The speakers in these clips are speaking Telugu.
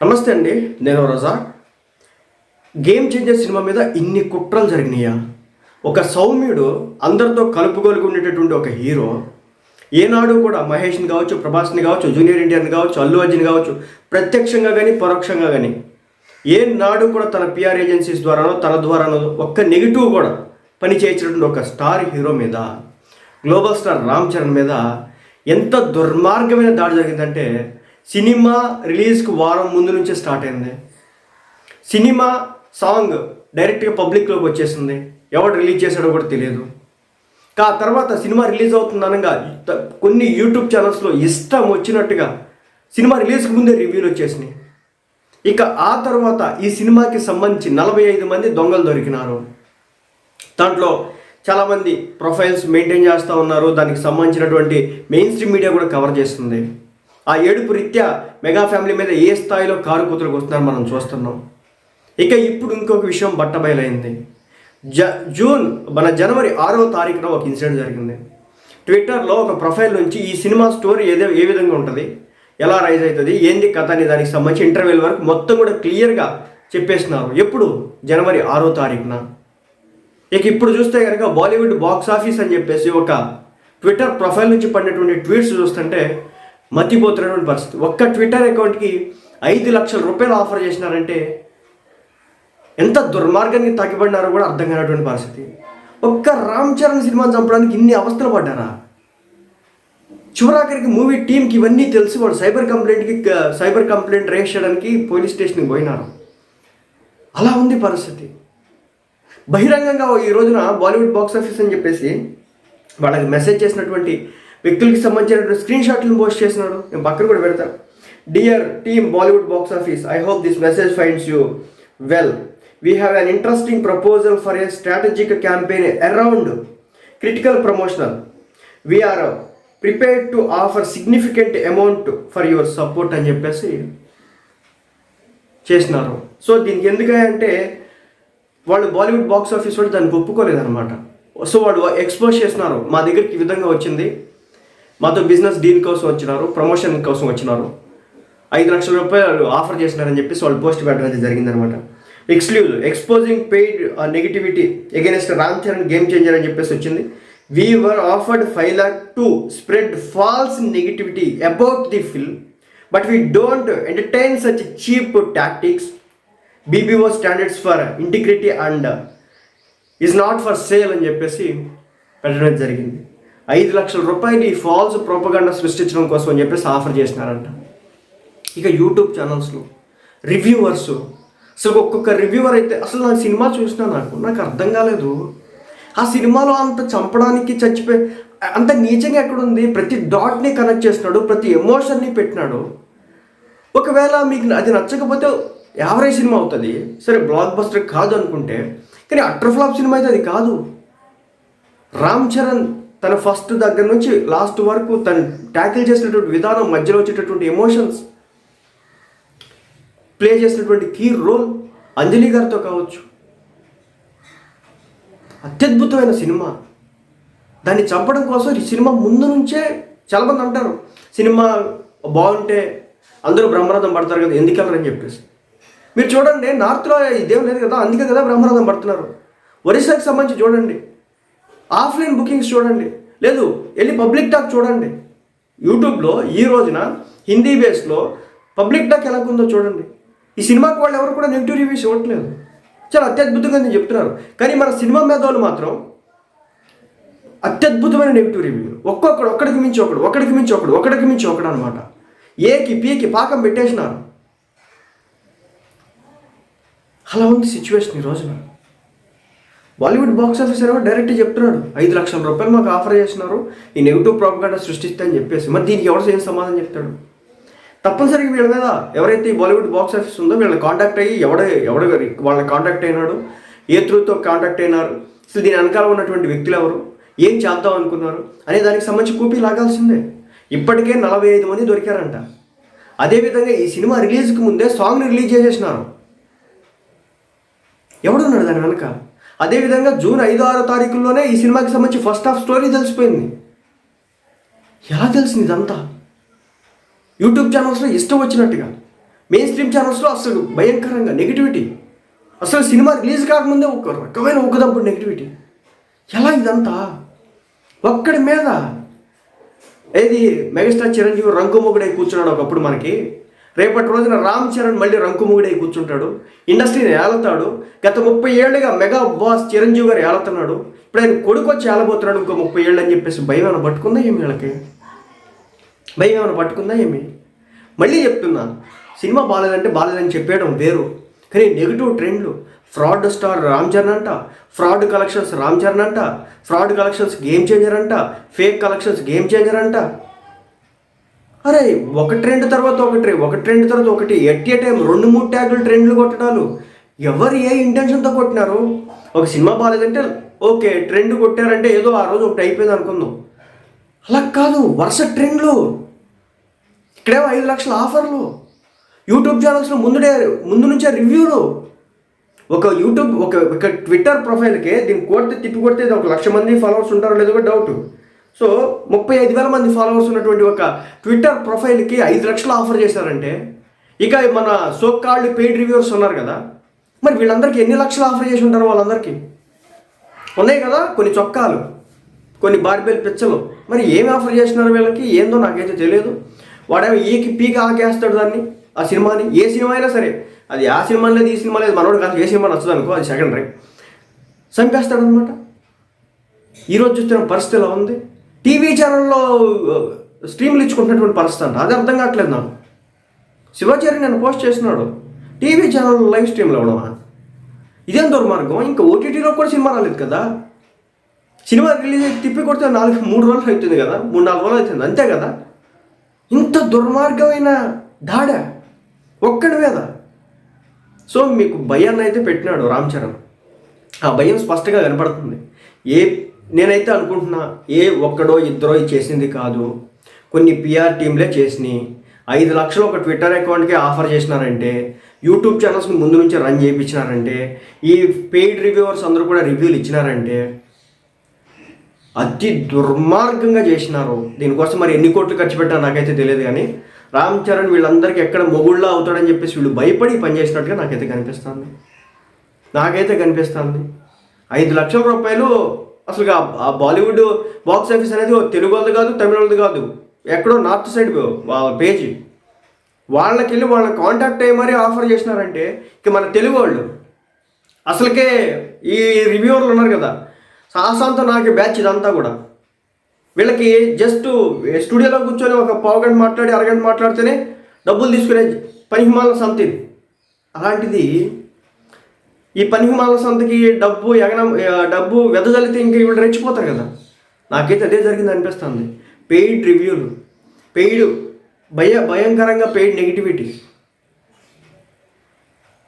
నమస్తే అండి నేను రోజా. గేమ్ చేంజర్ సినిమా మీద ఇన్ని కుట్రలు జరిగినాయా? ఒక సౌమ్యుడు అందరితో కలుపుగోలుగా ఉండేటటువంటి ఒక హీరో ఏనాడు కూడా మహేష్ని కావచ్చు ప్రభాస్ని కావచ్చు జూనియర్ ఎన్టీఆర్ని కావచ్చు అల్లు అర్జున్ కావచ్చు ప్రత్యక్షంగా కానీ పరోక్షంగా కానీ ఏ నాడు కూడా తన పిఆర్ ఏజెన్సీస్ ద్వారానో తన ద్వారానో ఒక్క నెగిటివ్ కూడా పని చేయించినటువంటి ఒక స్టార్ హీరో మీద గ్లోబల్ స్టార్ రామ్ చరణ్ మీద ఎంత దుర్మార్గమైన దాడి జరిగిందంటే సినిమా రిలీజ్కి వారం ముందు నుంచే స్టార్ట్ అయింది. సినిమా సాంగ్ డైరెక్ట్గా పబ్లిక్లోకి వచ్చేసింది. ఎవడు రిలీజ్ చేశాడో కూడా తెలియదు. కా తర్వాత సినిమా రిలీజ్ అవుతుంది అనగా కొన్ని యూట్యూబ్ ఛానల్స్లో ఇష్టం వచ్చినట్టుగా సినిమా రిలీజ్కి ముందే రివ్యూలు వచ్చేసినాయి. ఇక ఆ తర్వాత ఈ సినిమాకి సంబంధించి నలభై ఐదు మంది దొంగలు దొరికినారు. దాంట్లో చాలామంది ప్రొఫైల్స్ మెయింటైన్ చేస్తూ ఉన్నారు. దానికి సంబంధించినటువంటి మెయిన్ స్ట్రీమ్ మీడియా కూడా కవర్ చేస్తుంది. ఆ ఏడుపు రీత్యా మెగా ఫ్యామిలీ మీద ఏ స్థాయిలో కారు కూతురుకు మనం చూస్తున్నాం. ఇక ఇప్పుడు ఇంకొక విషయం బట్టబయలైంది. జ జూన్ మన జనవరి ఆరో తారీఖున ఒక ఇన్సిడెంట్ జరిగింది. ట్విట్టర్లో ఒక ప్రొఫైల్ నుంచి ఈ సినిమా స్టోరీ ఏదో ఏ విధంగా ఉంటుంది? ఎలా రైజ్ అవుతుంది ఏంది కథ అని దానికి సంబంధించి ఇంటర్వ్యూల వరకు మొత్తం కూడా క్లియర్గా చెప్పేస్తున్నారు. ఎప్పుడు? జనవరి ఆరో తారీఖున. ఇక ఇప్పుడు చూస్తే కనుక బాలీవుడ్ బాక్స్ ఆఫీస్ అని చెప్పేసి ఒక ట్విట్టర్ ప్రొఫైల్ నుంచి పడినటువంటి ట్వీట్స్ చూస్తుంటే మతిపోతున్నటువంటి పరిస్థితి. ఒక్క ట్విట్టర్ అకౌంట్కి ఐదు లక్షల రూపాయలు ఆఫర్ చేసినారంటే ఎంత దుర్మార్గానికి తగ్గిపడినారో కూడా అర్థం కానటువంటి పరిస్థితి. ఒక్క రామ్ చరణ్ సినిమాని చంపడానికి ఇన్ని అవస్థలు పడ్డారా? చివరాఖరికి మూవీ టీంకి ఇవన్నీ తెలిసి వాడు సైబర్ కంప్లైంట్కి సైబర్ కంప్లైంట్ రేస్ చేయడానికి పోలీస్ స్టేషన్కి పోయినారు. అలా ఉంది పరిస్థితి. బహిరంగంగా ఈ రోజున బాలీవుడ్ బాక్స్ ఆఫీస్ అని చెప్పేసి వాళ్ళకి మెసేజ్ చేసినటువంటి వ్యక్తులకి సంబంధించినటువంటి స్క్రీన్ షాట్లను పోస్ట్ చేసినాడు నేను పక్కన కూడా పెడతాను dear team Bollywood box office I hope this message finds you well we have an interesting proposal for a strategic campaign around critical promotional we are prepare to offer significant amount for your support అని చెప్పేసి చేసినారు సో దీనికి ఎందుకంటే వాళ్ళు బాలీవుడ్ బాక్స్ ఆఫీస్ వాళ్ళు దానికి ఒప్పుకోలేదన్నమాట. సో వాళ్ళు ఎక్స్పోజ్ చేసినారు మా దగ్గరికి ఈ విధంగా వచ్చింది. మాతో బిజినెస్ డీల్ కోసం వచ్చినారు ప్రమోషన్ కోసం వచ్చినారు. ఐదు లక్షల రూపాయలు ఆఫర్ చేసినారని చెప్పేసి వాళ్ళు పోస్ట్ పెట్టడం అయితే జరిగిందనమాట. Exclusive exposing paid negativity against Ram Charan game changer అని చెప్పేసి వచ్చింది. We were offered five lakh to spread false negativity about the film but we don't entertain such cheap tactics BBO standards for integrity and is not for sale అని చెప్పేసి పెట్టడం జరిగింది. ఐదు లక్షల రూపాయలు ఈ ఫాల్స్ ప్రోపగండా సృష్టించడం కోసం అని చెప్పేసి ఆఫర్ చేసినారంట. ఇక యూట్యూబ్ ఛానల్స్లో రివ్యూవర్స్ అసలు ఒక్కొక్క రివ్యూవర్ అయితే అసలు నా సినిమా చూసినా నాకు నాకు అర్థం కాలేదు. ఆ సినిమాలో అంత చంపడానికి చచ్చిపోయి అంత నీచంగా ఎక్కడుంది? ప్రతి డాట్ని కనెక్ట్ చేస్తున్నాడు ప్రతి ఎమోషన్ని పెట్టినాడు. ఒకవేళ మీకు అది నచ్చకపోతే యావరేజ్ సినిమా అవుతుంది. సరే బ్లాక్ బస్టర్ కాదు అనుకుంటే కానీ అట్టర్ ఫ్లాప్ సినిమా అయితే అది కాదు. రామ్ చరణ్ తన ఫస్ట్ దగ్గర నుంచి లాస్ట్ వరకు తను ట్యాకిల్ చేసినటువంటి విధానం మధ్యలో వచ్చేటటువంటి ఎమోషన్స్ ప్లే చేసినటువంటి కీ రోల్ అంజలి గారితో కావచ్చు. అత్యద్భుతమైన సినిమా. దాన్ని చంపడం కోసం ఈ సినిమా ముందు నుంచే చాలామంది అంటారు సినిమా బాగుంటే అందరూ బ్రహ్మరథం పడతారు కదా ఎందుకెళ్ళరని చెప్పేసి. మీరు చూడండి నార్త్లో ఇదేం లేదు కదా అందుకే కదా బ్రహ్మరథం పడుతున్నారు. ఒరిస్సాకి సంబంధించి చూడండి. ఆఫ్లైన్ బుకింగ్స్ చూడండి. లేదు వెళ్ళి పబ్లిక్ టాక్ చూడండి. యూట్యూబ్లో ఈ రోజున హిందీ బేస్లో పబ్లిక్ టాక్ ఎలా ఉందో చూడండి. ఈ సినిమాకి వాళ్ళు ఎవరు కూడా నెగిటివ్ రివ్యూస్ ఇవ్వట్లేదు. చాలా అత్యద్భుతంగా నేను చెప్తున్నారు. కానీ మన సినిమా మేధావులు మాత్రం అత్యద్భుతమైన నెగిటివ్ రివ్యూ ఒక్కొక్కడు ఒక్కడికి మించి ఒకడు ఒకడికి మించి ఒకడు ఒకడికి మించి ఒకడు అనమాట ఏకి పీకి పాకం పెట్టేసినారు. అలా ఉంది సిచ్యువేషన్ ఈ రోజున. బాలీవుడ్ బాక్స్ ఆఫీస్ డైరెక్ట్ చెప్తున్నాడు. ఐదు లక్షల రూపాయలు మాకు ఆఫర్ చేసినారు ఈ నెగిటివ్ ప్రాపగాండా సృష్టిస్తే అని చెప్పేసి. మరి దీనికి ఎవరు ఏం సమాధానం చెప్తాడు? తప్పనిసరిగా వీళ్ళ మీద ఎవరైతే ఈ బాలీవుడ్ బాక్స్ ఆఫీస్ ఉందో వీళ్ళని కాంటాక్ట్ అయ్యి ఎవడ ఎవడ వాళ్ళని కాంటాక్ట్ అయినాడు ఏ త్రూతో కాంటాక్ట్ అయినారు అసలు దీని వెనకాల ఉన్నటువంటి వ్యక్తులు ఎవరు ఏం చేద్దాం అనుకున్నారు అనే దానికి సంబంధించి కూపీ లాగాల్సిందే. ఇప్పటికే నలభై ఐదు మంది దొరికారంట. అదేవిధంగా ఈ సినిమా రిలీజ్కి ముందే సాంగ్ని రిలీజ్ చేసేసినారు. ఎవడున్నాడు దాని వెనక అదేవిధంగా జూన్ ఐదు ఆరో తారీఖుల్లోనే ఈ సినిమాకి సంబంధించి ఫస్ట్ హాఫ్ స్టోరీ తెలిసిపోయింది. ఎలా తెలిసింది ఇదంతా? యూట్యూబ్ ఛానల్స్లో ఇష్టం వచ్చినట్టుగా మెయిన్ స్ట్రీమ్ ఛానల్స్లో అసలు భయంకరంగా నెగిటివిటీ అసలు సినిమా రిలీజ్ కాకముందే ఒక రకమైన ఉగ్గుదంపుడు నెగిటివిటీ ఎలా ఇదంతా? ఒక్కడి మీద ఏది మెగాస్టార్ చిరంజీవి రంకుముగుడై కూర్చున్నాడు ఒకప్పుడు మనకి రేపటి రోజున రామ్ చరణ్ మళ్ళీ రంకుముగుడై కూర్చుంటాడు. ఇండస్ట్రీని ఏలతాడు. గత ముప్పై ఏళ్ళుగా మెగా బాస్ చిరంజీవి గారు ఏలుతున్నాడు. ఇప్పుడు ఆయన కొడుకు వచ్చి ఏలబోతున్నాడు ఇంకో ముప్పై ఏళ్ళు అని చెప్పేసి భయం ఏమైనా పట్టుకుందా ఏమి వీళ్ళకి? భయం ఏమైనా పట్టుకుందా ఏమి? మళ్ళీ చెప్తున్నాను సినిమా బాగాలేదంటే బాగాలేదని చెప్పేయడం వేరు. కానీ నెగిటివ్ ట్రెండ్లు. ఫ్రాడ్ స్టార్ రామ్ చరణ్ అంట. ఫ్రాడ్ కలెక్షన్స్ రామ్ చరణ్ అంట. ఫ్రాడ్ కలెక్షన్స్ గేమ్ చేంజర్ అంట. ఫేక్ కలెక్షన్స్ గేమ్ చేంజర్ అంట. అరే ఒక ట్రెండ్ తర్వాత ఒకటి ఒక ట్రెండ్ తర్వాత ఒకటి ఎట్ ఏ టైం రెండు మూడు ట్యాగులు ట్రెండ్లు కొట్టడాలు. ఎవరు ఏ ఇంటెన్షన్తో కొట్టినారు? ఒక సినిమా బాగాలేదంటే ఓకే ట్రెండ్ కొట్టారంటే ఏదో ఆ రోజు ఒకటి అయిపోయింది అనుకుందాం. అలా కాదు వరుస ట్రెండ్లు. ఇక్కడేమో ఐదు లక్షల ఆఫర్లు. యూట్యూబ్ ఛానల్స్లో ముందుడే ముందు నుంచే రివ్యూలు. ఒక యూట్యూబ్ ఒక ఒక ట్విట్టర్ ప్రొఫైల్కే దీన్ని కొడితే తిప్పి కొడితే ఇది ఒక లక్ష మంది ఫాలోవర్స్ ఉంటారో లేదో డౌట్ సో ముప్పై ఐదు వేల మంది ఫాలోవర్స్ ఉన్నటువంటి ఒక ట్విట్టర్ ప్రొఫైల్కి ఐదు లక్షలు ఆఫర్ చేశారంటే ఇక మన సోకాళ్ళు పెయిడ్ రివ్యూవర్స్ ఉన్నారు కదా మరి వీళ్ళందరికీ ఎన్ని లక్షలు ఆఫర్ చేసి ఉంటారు వాళ్ళందరికీ? ఉన్నాయి కదా కొన్ని చొక్కాలు కొన్ని బార్బెల్ పిచ్చలు. మరి ఏమి ఆఫర్ చేస్తున్నారు వీళ్ళకి? ఏందో నాకైతే తెలియదు. వాడేమో ఈకి పీక ఆకేస్తాడు దాన్ని ఆ సినిమాని. ఏ సినిమా అయినా సరే అది ఆ సినిమా లేదు ఈ సినిమా లేదు మనోడు కాదు ఏ సినిమా నచ్చదు అనుకో అది సెకండరీ చంపేస్తాడు అనమాట ఈరోజు చూస్తున్న పరిస్థితి ఎలా ఉంది? టీవీ ఛానల్లో స్ట్రీమ్లు ఇచ్చుకుంటున్నటువంటి పరిస్థితి అంట అది అర్థం కావట్లేదు నాకు. శివాచారి నన్ను పోస్ట్ చేసినాడు టీవీ ఛానల్ లైవ్ స్ట్రీమ్లో ఇవ్వడమా? ఇదేం దుర్మార్గం? ఇంకా ఓటీటీలో కూడా సినిమా రాలేదు కదా? సినిమా రిలీజ్ అయ్యి తిప్పి కొడితే నాలుగు మూడు రోజులు అవుతుంది కదా? మూడు నాలుగు రోజులు అవుతుంది అంతే కదా? ఇంత దుర్మార్గమైన దాడ ఒక్కడి మీద. సో మీకు భయాన్ని అయితే పెట్టినాడు రామ్ చరణ్. ఆ భయం స్పష్టంగా కనపడుతుంది. ఏ నేనైతే అనుకుంటున్నా ఏ ఒక్కడో ఇద్దరో చేసింది కాదు. కొన్ని పిఆర్ టీంలే చేసినాయి ఐదు లక్షలు ఒక ట్విట్టర్ అకౌంట్కి ఆఫర్ చేసినారంటే యూట్యూబ్ ఛానల్స్ని ముందు నుంచి రన్ చేయించినారంటే ఈ పెయిడ్ రివ్యూవర్స్ అందరూ కూడా రివ్యూలు ఇచ్చినారంటే అతి దుర్మార్గంగా చేసినారు. దీనికోసం మరి ఎన్ని కోట్లు ఖర్చు పెట్టారో నాకైతే తెలియదు కానీ రామ్ చరణ్ వీళ్ళందరికీ ఎక్కడ మొగుళ్ళ అవుతాడని చెప్పేసి వీళ్ళు భయపడి పనిచేసినట్టుగా పని చేసినట్టుగా నాకైతే కనిపిస్తుంది. నాకైతే కనిపిస్తుంది. ఐదు లక్షల రూపాయలు అసలు ఆ బాలీవుడ్ బాక్స్ ఆఫీస్ అనేది తెలుగు వాళ్ళది కాదు తమిళ వాళ్ళది కాదు. ఎక్కడో నార్త్ సైడ్ వాళ్ళ పేజీ. వాళ్ళకి వెళ్ళి వాళ్ళ కాంటాక్ట్ అయ్యి మరీ ఆఫర్ చేసినారంటే ఇక మన తెలుగు వాళ్ళు అసలుకే ఈ రివ్యూవర్లు ఉన్నారు కదా. సాహసంతో నాకు బ్యాచ్ ఇదంతా కూడా. వీళ్ళకి జస్ట్ స్టూడియోలో కూర్చొని ఒక పావు గంట మాట్లాడి అరగంట మాట్లాడితేనే డబ్బులు తీసుకునే పనిహిమాల సంథింగ్. అలాంటిది ఈ పనిమాల సంతకి డబ్బు ఎగన డబ్బు వెదజల్లితే ఇంకా వీళ్ళు రెచ్చిపోతారు కదా. నాకైతే అదే జరిగింది అనిపిస్తుంది. పెయిడ్ రివ్యూలు పెయిడ్ భయ భయంకరంగా పెయిడ్ నెగిటివిటీ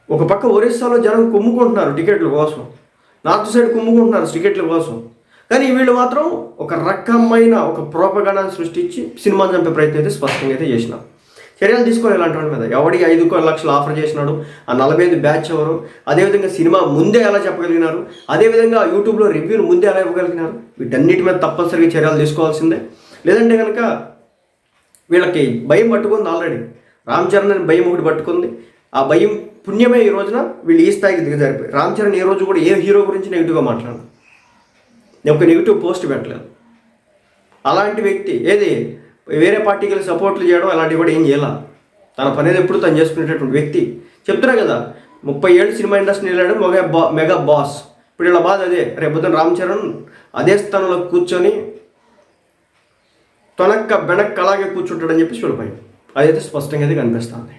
ఒక పక్క ఒరిస్సాలో జనం కుమ్ముకుంటున్నారు టికెట్ల కోసం. నార్త్ సైడ్ కుమ్ముకుంటున్నారు టికెట్ల కోసం. కానీ వీళ్ళు మాత్రం ఒక రకమైన ఒక ప్రోపగణాన్ని సృష్టించి సినిమాని చంపే ప్రయత్నం అయితే స్పష్టంగా అయితే చేసినారు. చర్యలు తీసుకోవాలి ఇలాంటి మీద. ఎవడి ఐదు లక్షలు ఆఫర్ చేసినాడు ఆ నలభై ఐదు బ్యాచ్ ఎవరు? అదేవిధంగా సినిమా ముందే ఎలా చెప్పగలిగినారు? అదేవిధంగా యూట్యూబ్లో రివ్యూలు ముందే ఎలా ఇవ్వగలిగినారు? వీటన్నిటి మీద తప్పనిసరిగా చర్యలు తీసుకోవాల్సిందే. లేదంటే కనుక వీళ్ళకి భయం పట్టుకుంది ఆల్రెడీ రామ్ చరణ్ అని భయం ఒకటి పట్టుకుంది. ఆ భయం పుణ్యమే ఈ రోజున వీళ్ళు ఈ స్థాయికి దిగజారిపోయి రామ్ చరణ్ ఈ రోజు కూడా ఏ హీరో గురించి నెగిటివ్గా మాట్లాడు నేను ఒక నెగిటివ్ పోస్ట్ పెట్టలేదు. అలాంటి వ్యక్తి ఏది? వేరే పార్టీకి వెళ్ళి సపోర్ట్లు చేయడం అలాంటివి కూడా ఏం చేయాల? తన పని అనేది ఎప్పుడు తను చేసుకునేటటువంటి వ్యక్తి. చెప్తున్నా కదా ముప్పై ఏళ్ళు సినిమా ఇండస్ట్రీ వెళ్ళాడు మెగా బా మెగా బాస్. ఇప్పుడు ఇలా బాధ అదే రేపు రామ్ చరణ్ అదే స్థానంలో కూర్చొని తొనక్క బెనక్క అలాగే కూర్చుంటాడని చెప్పి చూడపోయి అదైతే స్పష్టంగా అయితే కనిపిస్తుంది.